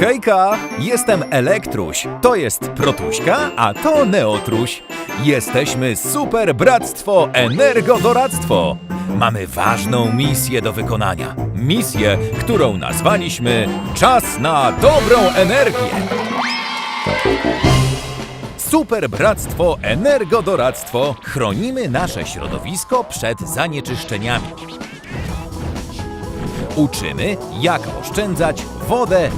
Hejka, jestem Elektruś, to jest Protuśka, a to Neotruś. Jesteśmy Super Bractwo Energodoradztwo. Mamy ważną misję do wykonania. Misję, którą nazwaliśmy Czas na dobrą energię. Super Bractwo Energodoradztwo chronimy nasze środowisko przed zanieczyszczeniami. Uczymy, jak oszczędzać wodę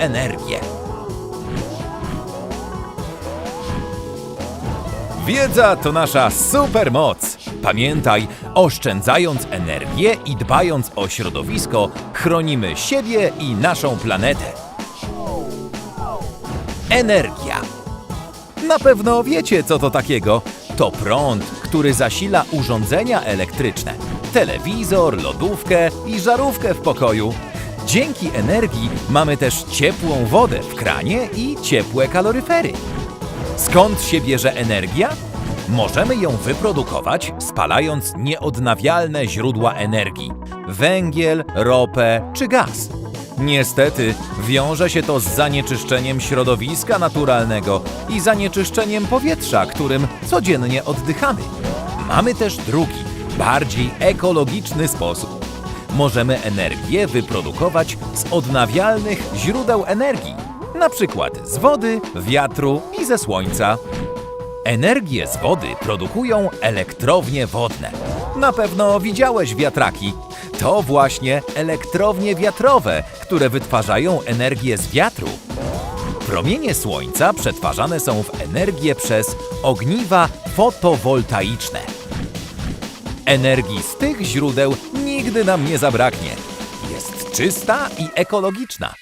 energię. Wiedza to nasza supermoc. Pamiętaj, oszczędzając energię i dbając o środowisko, chronimy siebie i naszą planetę. Energia. Na pewno wiecie, co to takiego. To prąd, który zasila urządzenia elektryczne, telewizor, lodówkę i żarówkę w pokoju. Dzięki energii mamy też ciepłą wodę w kranie i ciepłe kaloryfery. Skąd się bierze energia? Możemy ją wyprodukować spalając nieodnawialne źródła energii węgiel, ropę czy gaz. Niestety wiąże się to z zanieczyszczeniem środowiska naturalnego i zanieczyszczeniem powietrza, którym codziennie oddychamy. Mamy też drugi, bardziej ekologiczny sposób. Możemy energię wyprodukować z odnawialnych źródeł energii, na przykład z wody, wiatru i ze słońca. Energię z wody produkują elektrownie wodne. Na pewno widziałeś wiatraki. To właśnie elektrownie wiatrowe, które wytwarzają energię z wiatru. Promienie słońca przetwarzane są w energię przez ogniwa fotowoltaiczne. Energii z tych źródeł nigdy nam nie zabraknie. Jest czysta i ekologiczna.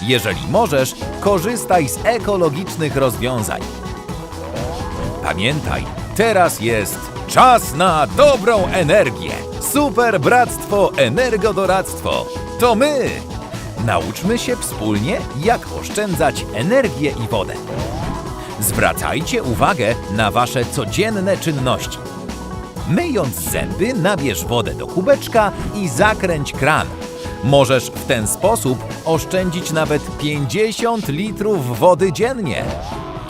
Jeżeli możesz, korzystaj z ekologicznych rozwiązań. Pamiętaj, teraz jest czas na dobrą energię. Super Bractwo Energodoradztwo. To my! Nauczmy się wspólnie, jak oszczędzać energię i wodę. Zwracajcie uwagę na wasze codzienne czynności. Myjąc zęby, nabierz wodę do kubeczka i zakręć kran. Możesz w ten sposób oszczędzić nawet 50 litrów wody dziennie.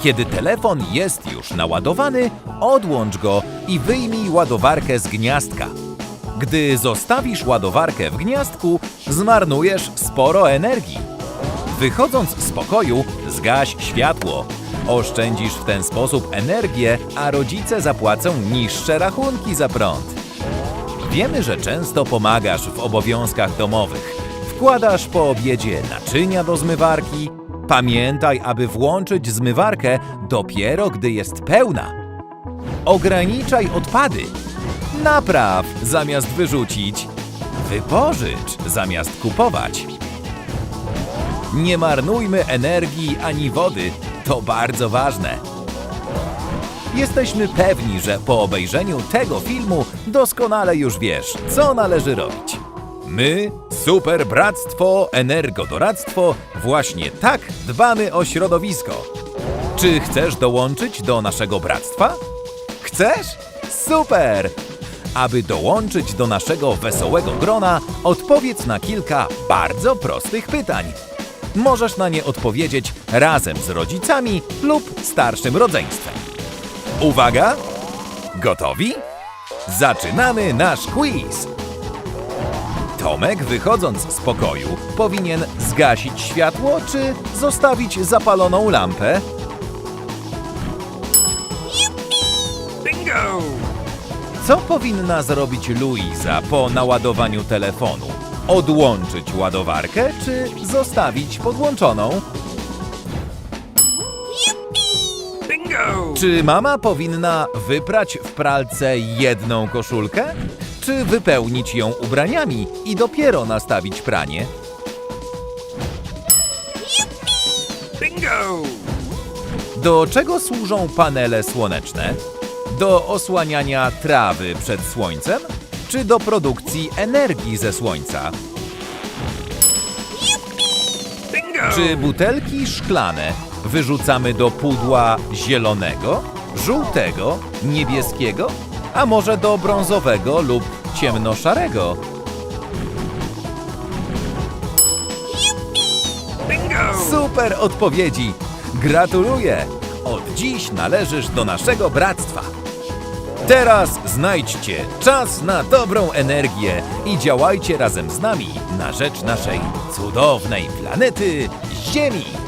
Kiedy telefon jest już naładowany, odłącz go i wyjmij ładowarkę z gniazdka. Gdy zostawisz ładowarkę w gniazdku, zmarnujesz sporo energii. Wychodząc z pokoju, zgaś światło. Oszczędzisz w ten sposób energię, a rodzice zapłacą niższe rachunki za prąd. Wiemy, że często pomagasz w obowiązkach domowych. Wkładasz po obiedzie naczynia do zmywarki. Pamiętaj, aby włączyć zmywarkę dopiero gdy jest pełna. Ograniczaj odpady. Napraw zamiast wyrzucić. Wypożycz zamiast kupować. Nie marnujmy energii ani wody. To bardzo ważne. Jesteśmy pewni, że po obejrzeniu tego filmu doskonale już wiesz, co należy robić. My, Super Bractwo Energodoradztwo, właśnie tak dbamy o środowisko. Czy chcesz dołączyć do naszego bractwa? Chcesz? Super! Aby dołączyć do naszego wesołego grona, odpowiedz na kilka bardzo prostych pytań. Możesz na nie odpowiedzieć razem z rodzicami lub starszym rodzeństwem. Uwaga! Gotowi? Zaczynamy nasz quiz! Tomek, wychodząc z pokoju, powinien zgasić światło czy zostawić zapaloną lampę? Bingo! Co powinna zrobić Luiza po naładowaniu telefonu? Odłączyć ładowarkę czy zostawić podłączoną? Czy mama powinna wyprać w pralce jedną koszulkę? Czy wypełnić ją ubraniami i dopiero nastawić pranie? Bingo! Do czego służą panele słoneczne? Do osłaniania trawy przed słońcem? czy do produkcji energii ze słońca. Czy butelki szklane wyrzucamy do pudła zielonego, żółtego, niebieskiego, a może do brązowego lub ciemnoszarego? Super odpowiedzi! Gratuluję! Od dziś należysz do naszego bractwa! Teraz znajdźcie czas na dobrą energię i działajcie razem z nami na rzecz naszej cudownej planety Ziemi.